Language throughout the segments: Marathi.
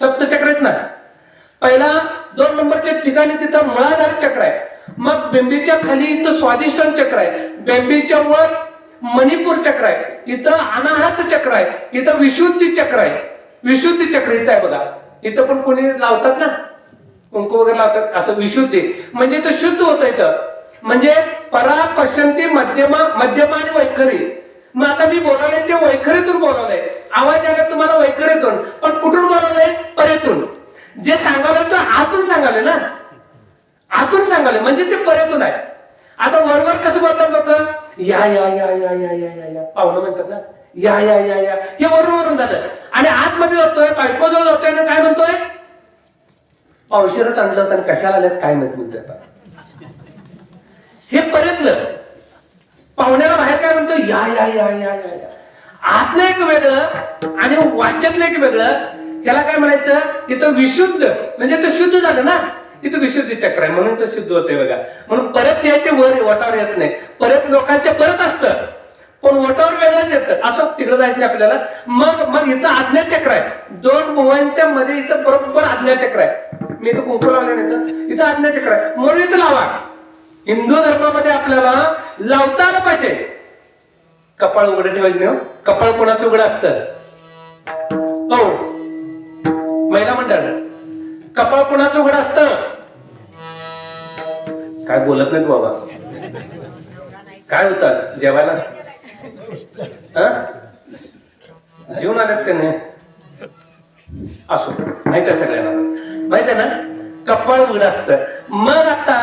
सप्तचक्र आहेत ना. पहिला दोन नंबरच्या ठिकाणी तिथं मळाधार चक्र आहे. मग बेंबीच्या खाली इथं स्वादिष्टान चक्र आहे. बेंबीच्या वर मणिपूर चक्र आहे. इथं अनाहत चक्र आहे. इथं विशुद्धी चक्र आहे. विशुद्धी चक्र इथं आहे बघा. इथं पण कोणी लावतात ना? कुंकू वगैरे लावतात. असं विशुद्धी. म्हणजे इथं शुद्ध होतं इथं. म्हणजे परा पश्चंती मध्यमा मध्यमा आणि वैखरी. मग आता मी बोलावलंय ते वैखरीतून बोलावलंय. आवाज आला तुम्हाला वैखरीतून. पण कुठून बोलावलंय? जे सांगावलं तर आतून सांगाले ना आतून सांगाले म्हणजे ते परेतून आहे आता वरवर कसं बोलतात लोक या या या या या या या या पाहुणं म्हणतात ना या या या या हे वरून वरून झालं आणि आतमध्ये जातोय बायको जवळ जातोय आणि काय म्हणतोय पावशीरच आणलं होतं कशाला आल्यात काय म्हणत म्हणतात आता हे परतलं पाहुण्याला बाहेर काय म्हणतो या या या या या या आतलं एक वेगळं आणि वाच्यातलं एक वेगळं त्याला काय म्हणायचं? इथं विशुद्ध म्हणजे ते शुद्ध झालं ना? इथं विशुद्धी चक्र आहे म्हणून इथं शुद्ध होतंय बघा. म्हणून परत जे आहे ते वर वटावर येत नाही. परत लोकांच्या परत असतं. पण वटावर वेगळंच येतं. असं तिकडे जायचं नाही आपल्याला. मग मग इथं आज्ञाचक्र आहे. दोन भुवांच्या मध्ये इथं बरोबर आज्ञाचक्र आहे. मी इथं कुंकू लावले नाही इथं इथं आज्ञाचक्र आहे. म्हणून इथं लावा. हिंदू धर्मामध्ये आपल्याला लावता आलं पाहिजे. कपाळ उघडं ठेवायचं नाही हो. कपाळ कोणाचं उघडं असतं? हो. महिला मंडळ. कपाळ कोणाचं उघड असत? काय बोलत नाहीत बाबा? काय होतात जेवायला? जीवन आल्यात का नाही? असो माहीत आहे सगळ्यांना. माहीत आहे ना? कपाळ उघड असतं. मग आता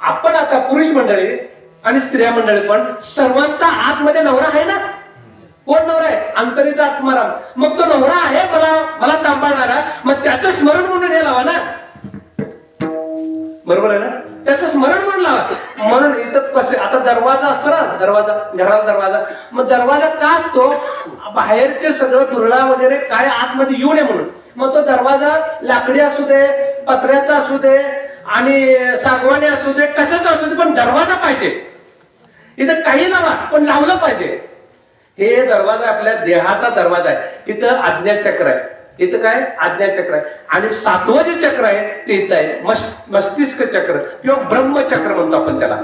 आपण आता पुरुष मंडळी आणि स्त्रिया मंडळी पण सर्वांचा आतमध्ये नवरा आहे ना? कोण नवरा आहे? अंतरीचा आत्माराम. मग तो नवरा आहे मला मला सांभाळणारा. मग त्याचं स्मरण म्हणून हे लावा ना. बरोबर आहे ना? त्याचं स्मरण म्हणून लावा. म्हणून इथं कसे आता दरवाजा असतो ना दरवाजा घराला दरवाजा. मग दरवाजा का असतो? बाहेरचे सगळं दुर्ळा वगैरे काय आतमध्ये येऊ नये म्हणून. मग तो दरवाजा लाकडी असू दे पत्र्याचा असू दे आणि सागवानी असू दे कशाचा असू दे पण दरवाजा पाहिजे. इथं काही लावा पण लावलं पाहिजे. हे दरवाजा आपल्या देहाचा दरवाजा आहे. इथं आज्ञाचक्र आहे. इथं काय? आज्ञाचक्र आहे. आणि सातवं जे चक्र आहे ते इथं आहे. मस्तिष्क चक्र किंवा ब्रह्मचक्र म्हणतो आपण त्याला.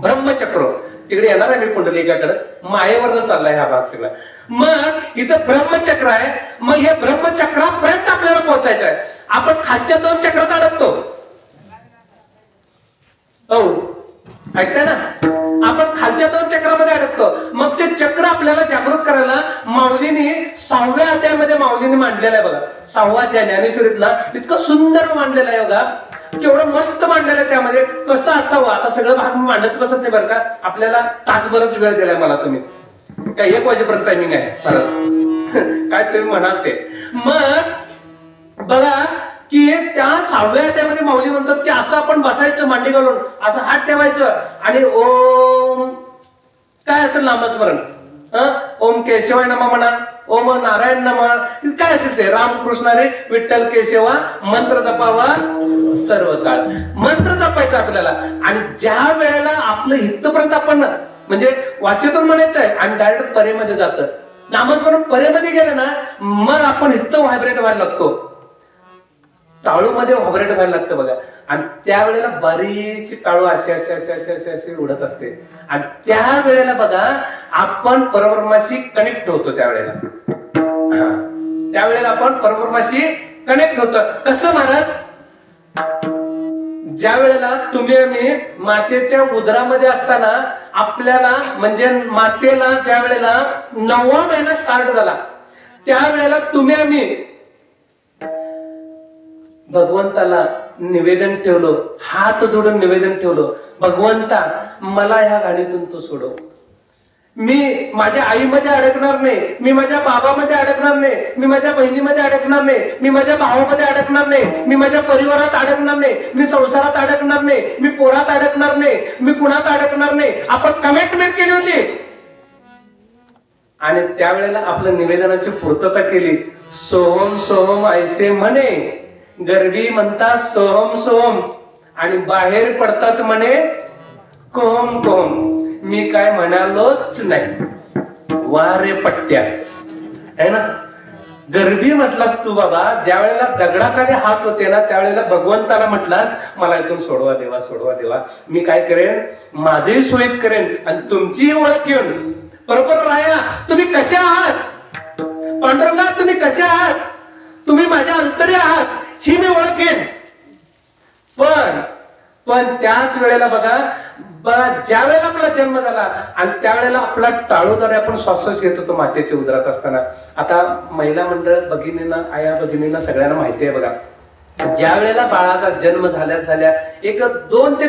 ब्रह्मचक्र. तिकडे येणार आहे मी पुंडलिकाकडे. मायेवरनं चाललाय हा भाग सगळा. मग इथं ब्रह्मचक्र आहे. मग हे ब्रह्मचक्रापर्यंत आपल्याला पोहोचायचं आहे. आपण खालच्या दोन चक्रात अडकतो. हो ऐकताय ना? आपण खालच्या दोन चक्रामध्ये अडकतो. मग ते चक्र आपल्याला जागृत करायला माऊलीने सहाव्या अध्यायामध्ये माऊलीने मांडलेलं आहे बघा. सहावा अध्याय ज्ञानेश्वरीतला इतकं सुंदर मांडलेलं आहे बघा. केवढं मस्त मांडलेलं आहे त्यामध्ये. कसं असावं? आता सगळं भाग मांडत बसत नाही बरं का. आपल्याला तासभरच वेळ दिलाय मला तुम्ही. काय एक वाजेपर्यंत टायमिंग आहे. बरंच काय तुम्ही म्हणाल ते. मग बघा की त्या सहाव्या त्यामध्ये माऊली म्हणतात की असं आपण बसायचं मांडी घालून असं हात ठेवायचं आणि ओम काय असेल नामस्मरण? ओम केशवाय नमा म्हणा ओम नारायण नमा काय असेल ते? रामकृष्ण रे विठ्ठल केशवा मंत्र जपावा सर्व काळ मंत्र जपायचा आपल्याला. आणि ज्या वेळेला आपलं हितपर्यंत आपण म्हणजे वाचेतून म्हणायचं आहे आणि डायरेक्ट परेमध्ये जातं. नामस्मरण परेमध्ये गेलं ना मग आपण हित्त व्हायब्रेट व्हायला लागतो. टाळूमध्ये व्हायला लागतं बघा. आणि त्यावेळेला बरीचशी टाळू अशी अशी अशी अशी अशी अशी उडत असते. आणि त्या वेळेला बघा आपण परब्रह्माशी कनेक्ट होतो त्यावेळेला. त्यावेळेला आपण परब्रह्माशी कनेक्ट होतो. कसं महाराज? ज्या वेळेला तुम्ही आम्ही मातेच्या उदरामध्ये असताना आपल्याला म्हणजे मातेला ज्या वेळेला नववा महिना स्टार्ट झाला त्यावेळेला तुम्ही आम्ही भगवंताला निवेदन ठेवलं हात जोडून निवेदन ठेवलं भगवंता मला ह्या गाडीतून तू सोडव. मी माझ्या आईमध्ये अडकणार नाही मी माझ्या बाबामध्ये अडकणार नाही मी माझ्या बहिणीमध्ये अडकणार नाही मी माझ्या भावामध्ये अडकणार नाही मी माझ्या परिवारात अडकणार नाही मी संसारात अडकणार नाही मी पोरात अडकणार नाही मी कुणात अडकणार नाही. आपण कमिटमेंट केली होती. आणि त्यावेळेला आपल्या निवेदनाची पूर्तता केली. सोहम सोहम ऐसे म्हणे गरबी म्हणता सोहम सोहम. आणि बाहेर पडताच म्हणे कोम कोम मी काय म्हणालोच नाही. वारे पट्ट्या. है ना? गरबी म्हटलास तू बाबा ज्या वेळेला दगडाखाली हात होते ना त्यावेळेला भगवंताला म्हटलास मला इथून सोडवा देवा सोडवा देवा. मी काय करेन? माझेही सोयीत करेन आणि तुमचीही ओळख घेऊन. बरोबर राया तुम्ही कसे आहात? पांडुरंगा तुम्ही कसे आहात? तुम्ही माझ्या अंतरी आहात. ही मी ओळखेन. पण पण त्याच वेळेला बघा ज्या वेळेला आपला जन्म झाला आणि त्यावेळेला आपला टाळूद्वारे आपण श्वासच घेत होतो मातेच्या उदरात असताना आता महिला मंडळ भगिनींना आया भगिनींना सगळ्यांना माहिती आहे बघा. ज्या वेळेला बाळाचा जन्म झाल्या झाल्या एक दोन ते